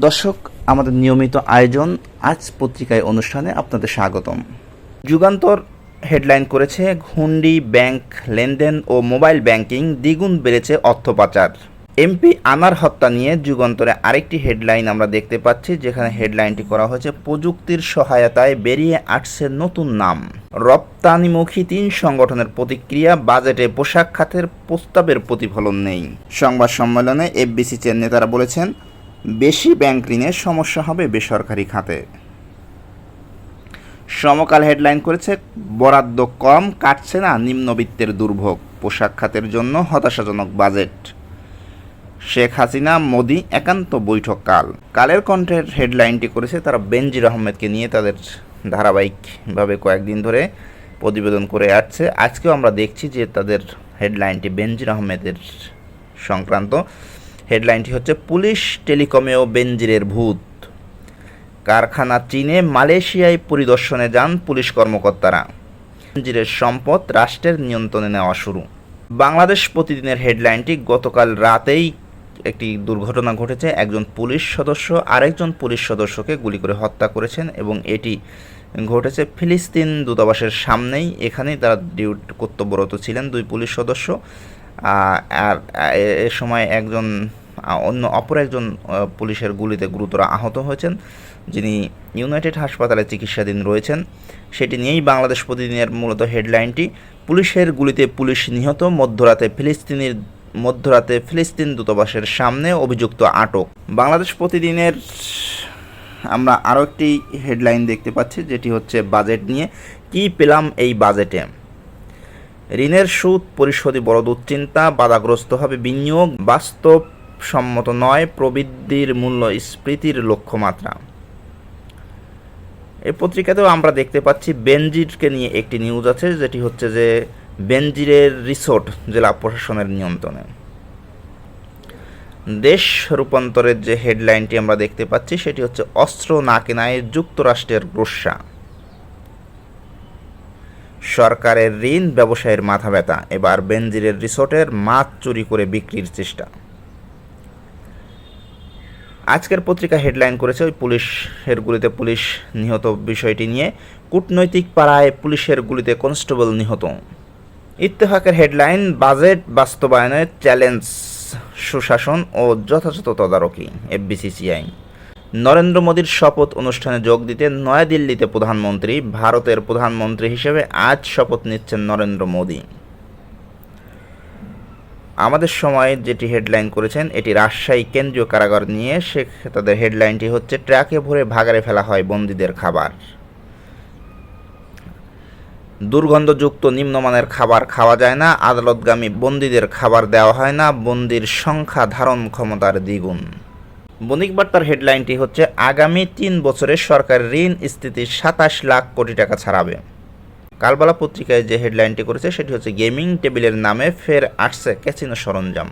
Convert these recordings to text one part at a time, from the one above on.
দর্শক, আমাদের নিয়মিত আয়োজন আজ পত্রিকায় অনুষ্ঠানে আপনাদের স্বাগতম। যুগান্তর হেডলাইন করেছে, ঘুন্ডি ব্যাংক লেনদেন ও মোবাইল ব্যাংকিং দ্বিগুণ বেড়েছে অর্থ পাচার। এমপি আনার হত্যা নিয়ে যুগান্তরে আরেকটি হেডলাইন আমরা দেখতে পাচ্ছি, যেখানে হেডলাইনটি করা হয়েছে, প্রযুক্তির সহায়তায় বেরিয়ে আসছে নতুন নাম। রপ্তানিমুখী তিন সংগঠনের প্রতিক্রিয়া, বাজেটে পোশাক খাতের প্রস্তাবের প্রতিফলন নেই। সংবাদ সম্মেলনে এফবিসিসির নেতারা বলেছেন বেশি ব্যাংক ঋণের সমস্যা হবে বেসরকারি খাতে। সমকাল হেডলাইন করেছে, বরাদ্দ কম, কাটছে না নিম্নবিত্তের দুর্ভোগ, পোশাক খাতের জন্য হতাশাজনক বাজেট। শেখ হাসিনা, মোদি একান্ত বৈঠক কাল কালের কণ্ঠের হেডলাইনটি করেছে তারা বেনজির আহমেদকে নিয়ে তাদের ধারাবাহিকভাবে কয়েকদিন ধরে প্রতিবেদন করে আসছে। আজকেও আমরা দেখছি যে তাদের হেডলাইনটি বেনজির আহমেদের সংক্রান্ত। হেডলাইনটি হচ্ছে, পুলিশ টেলিকমেও বেনজিরের ভূত। কারখানা চীনে মালয়েশিয়ায় পরিদর্শনে যান পুলিশ কর্মকর্তারা। বেনজিরের সম্পদ রাষ্ট্রের নিয়ন্ত্রণে নেওয়া শুরু। বাংলাদেশ প্রতিদিনের হেডলাইনটি গতকাল রাতেই একটি দুর্ঘটনা ঘটেছে। একজন পুলিশ সদস্য আরেকজন পুলিশ সদস্যকে গুলি করে হত্যা করেছেন এবং এটি ঘটেছে ফিলিস্তিন দূতাবাসের সামনেই। এখানেই তারা ডিউটি কর্তব্যরত ছিলেন দুই পুলিশ সদস্য। আর এ- সময় একজন অন্য অপর একজন পুলিশের গুলিতে গুরুতর আহত হয়েছেন, যিনি ইউনাইটেড হাসপাতালে চিকিৎসাধীন রয়েছেন। সেটি নিয়েই বাংলাদেশ প্রতিদিনের মূলত হেডলাইনটি। পুলিশের গুলিতে পুলিশ নিহত, মধ্যরাতে ফিলিস্তিনির, মধ্যরাতে ফিলিস্তিন দূতাবাসের সামনে অভিযুক্ত আটক। বাংলাদেশ প্রতিদিনের, আমরা আরও একটি হেডলাইন দেখতে পাচ্ছি, যেটি হচ্ছে বাজেট নিয়ে। কি পেলাম এই বাজেটে? ঋণের সুদ, পরিশোধে বড় দুশ্চিন্তা, বাধাগ্রস্ত হবে বিনিয়োগ বাস্তবসম্মত নয় প্রবৃদ্ধির মূল্য স্ফীতির লক্ষ্যমাত্রা। এই পত্রিকাতেও আমরা দেখতে পাচ্ছি বেনজিরকে নিয়ে একটি নিউজ আছে, যেটি হচ্ছে যে বেনজিরের রিসোর্ট, জেলা প্রশাসনের নিয়ন্ত্রণে। দেশ রূপান্তরের যে হেডলাইনটি আমরা দেখতে পাচ্ছি, সেটি হচ্ছে অস্ত্র না কেনায় যুক্তরাষ্ট্রের গ্রস্যা সরকারের ঋণ, ব্যবসায়ের মাথা ব্যথা, এবার বেনজিরের রিসোর্টের মাছ চুরি করে বিক্রির চেষ্টা। আজকের পত্রিকা হেডলাইন করেছে ওই পুলিশের গুলিতে পুলিশ নিহত বিষয়টি নিয়ে। কূটনৈতিক পাড়ায় পুলিশের গুলিতে কনস্টেবল নিহত। ইত্তেফাকের হেডলাইন, বাজেট বাস্তবায়নের চ্যালেঞ্জ, সুশাসন ও যথাযথ তদারকি, এফবিসিসিআই। নরেন্দ্র মোদীর শপথ অনুষ্ঠানে যোগ দিতে নয়াদিল্লিতে প্রধানমন্ত্রী, ভারতের প্রধানমন্ত্রী হিসেবে আজ শপথ নিচ্ছেন নরেন্দ্র মোদী। আমাদের সময় যেটি হেডলাইন করেছেন, এটি রাজশাহী কেন্দ্রীয় কারাগার নিয়ে সে তাদের হেডলাইনটি হচ্ছে, ট্রাকে ভরে ভাগাড়ে ফেলা হয় বন্দীদের খাবার। দুর্গন্ধযুক্ত নিম্নমানের খাবার খাওয়া যায় না, আদালতগামী বন্দীদের খাবার দেওয়া হয় না, বন্দির সংখ্যা ধারণ ক্ষমতার দ্বিগুণ। বণিক বার্তার হেডলাইনটি হচ্ছে, আগামী তিন বছরে সরকার ঋণ স্থিতি সাতাশ লাখ কোটি টাকা ছাড়াবে। কালবালা পত্রিকায় যে হেডলাইনটি করেছে, সেটি হচ্ছে, গেমিং টেবিলের নামে ফের আসছে ক্যাসিনো সরঞ্জাম।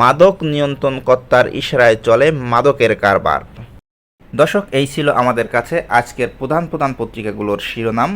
মাদক নিয়ন্ত্রণ কর্তার ইশারায় চলে মাদকের কারবার। দর্শক, এই ছিল আমাদের কাছে আজকের প্রধান প্রধান পত্রিকাগুলোর শিরোনাম।